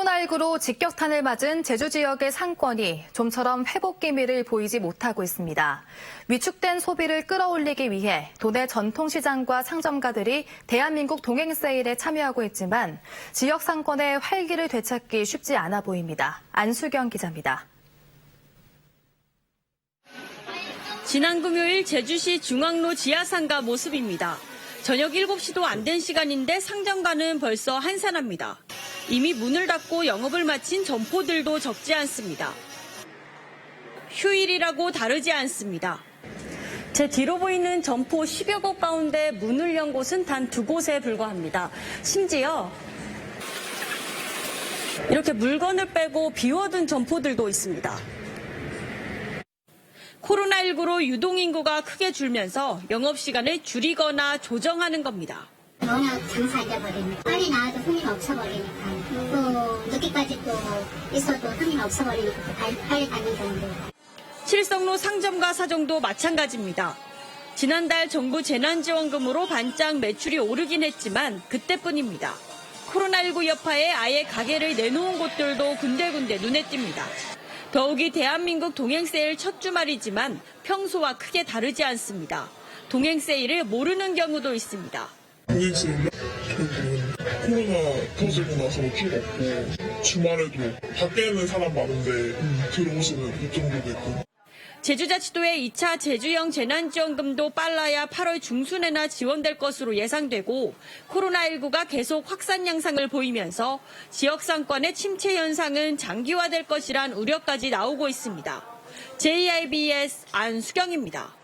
코로나19로 직격탄을 맞은 제주 지역의 상권이 좀처럼 회복 기미를 보이지 못하고 있습니다. 위축된 소비를 끌어올리기 위해 도내 전통시장과 상점가들이 대한민국 동행 세일에 참여하고 있지만 지역 상권의 활기를 되찾기 쉽지 않아 보입니다. 안수경 기자입니다. 지난 금요일 제주시 중앙로 지하상가 모습입니다. 저녁 7시도 안 된 시간인데 상점가는 벌써 한산합니다. 이미 문을 닫고 영업을 마친 점포들도 적지 않습니다. 휴일이라고 다르지 않습니다. 제 뒤로 보이는 점포 10여 곳 가운데 문을 연 곳은 단 두 곳에 불과합니다. 심지어 이렇게 물건을 빼고 비워둔 점포들도 있습니다. 코로나19로 유동인구가 크게 줄면서 영업시간을 줄이거나 조정하는 겁니다. 워낙 장사 잊어버리니까 빨리 나와도 손님 없어버리니까 또 늦게까지 또 있어도 손님 없어버리니까 또 빨리, 가는 경우도 칠성로 상점과 사정도 마찬가지입니다. 지난달 정부 재난지원금으로 반짝 매출이 오르긴 했지만 그때뿐입니다. 코로나19 여파에 아예 가게를 내놓은 곳들도 군데군데 눈에 띕니다. 더욱이 대한민국 동행세일 첫 주말이지만 평소와 크게 다르지 않습니다. 동행세일을 모르는 경우도 있습니다. 결국은 코로나 터지고 나서 쭉 없고 주말에도 밖에는 사람 많은데 들어오시는 이 정도 됐고 제주자치도의 2차 제주형 재난지원금도 빨라야 8월 중순에나 지원될 것으로 예상되고 코로나19가 계속 확산 양상을 보이면서 지역 상권의 침체 현상은 장기화될 것이란 우려까지 나오고 있습니다. JIBS 안수경입니다.